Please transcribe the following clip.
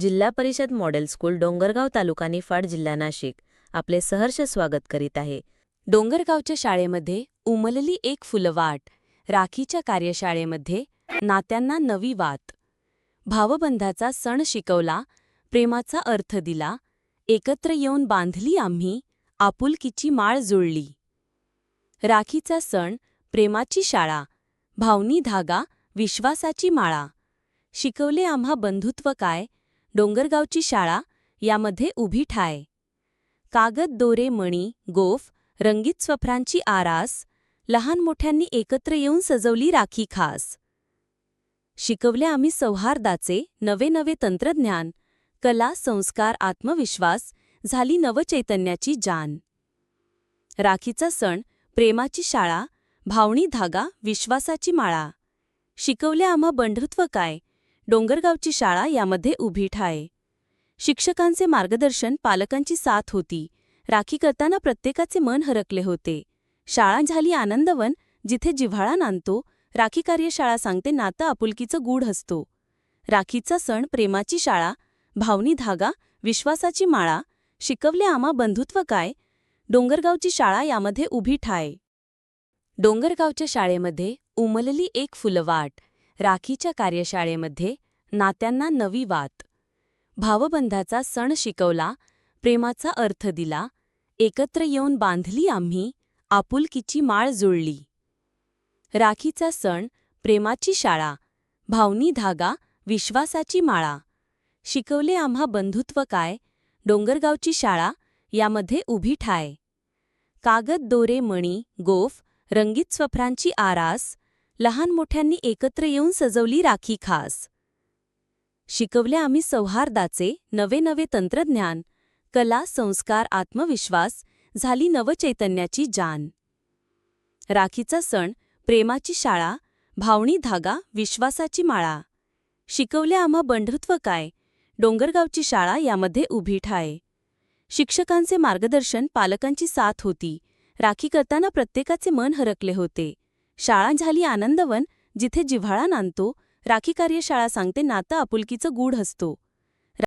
जिल्हा परिषद model school Dongargaon taluka Niphad जिल्हा नाशिक आपले सहर्ष स्वागत करीत आहे. डोंगरगावच्या शाळेमध्ये उमलली एक फुलवाट राखीच्या कार्यशाळेमध्ये नात्यांना नवी वात. भावबंधाचा सण शिकवला प्रेमाचा अर्थ दिला एकत्र येऊन बांधली आम्ही आपुलकीची माळ जुळली. राखीचा सण प्रेमाची शाळा भावनी धागा विश्वासाची माळा. शिकवले आम्हा बंधुत्व काय डोंगरगावची शाळा यामध्ये उभी ठाय. कागद दोरे मणी गोफ रंगीत स्वप्रांची आरास लहान मोठ्यांनी एकत्र येऊन सजवली राखी खास. शिकवले आम्ही सौहार्दाचे नवे नवे तंत्रज्ञान कला संस्कार आत्मविश्वास झाली नवचैतन्याची जान. राखीचा सण प्रेमाची शाळा भावणी धागा विश्वासाची माळा. शिकवले आम्हा बंधुत्व काय डोंगरगावची शाळा यामध्ये उभी ठाय. शिक्षकांचे मार्गदर्शन पालकांची साथ होती. राखी करताना प्रत्येकाचे मन हरकले होते. शाळा झाली आनंदवन जिथे जिव्हाळा नांदतो राखी कार्यशाळा सांगते नातं आपुलकीचं गूढ असतो. राखीचा सण प्रेमाची शाळा भावनी धागा विश्वासाची माळा शिकवले आम्हा बंधुत्व काय? डोंगरगावची शाळा यामध्ये उभी ठाय. डोंगरगावच्या शाळेमध्ये उमलली एक फुलवाट. राखीच्या कार्यशाळेमध्ये नात्यांना नवी वात. भावबंधाचा सण शिकवला प्रेमाचा अर्थ दिला एकत्र येऊन बांधली आम्ही आपुलकीची माळ जुळली. राखीचा सण प्रेमाची शाळा भावनी धागा विश्वासाची माळा. शिकवले आम्हा बंधुत्व काय डोंगरगावची शाळा यामध्ये उभी ठाय. कागद दोरे मणी गोफ रंगीत स्वप्रांची आरास लहान मोठ्यांनी एकत्र येऊन सजवली राखी खास. शिकवले आम्ही सौहार्दाचे नवे नवे तंत्रज्ञान कला संस्कार आत्मविश्वास झाली नवचैतन्याची जान. राखीचा सण प्रेमाची शाळा भावणी धागा विश्वासाची माळा. शिकवले आम्हा बंधुत्व काय? डोंगरगावची शाळा यामध्ये उभी ठाय. शिक्षकांचे मार्गदर्शन पालकांची साथ होती. राखी करताना प्रत्येकाचे मन हरकले होते. शाळा झाली आनंदवन जिथे जिव्हाळा नांदतो राखी कार्यशाळा सांगते नातं आपुलकीचं गूढ असतो.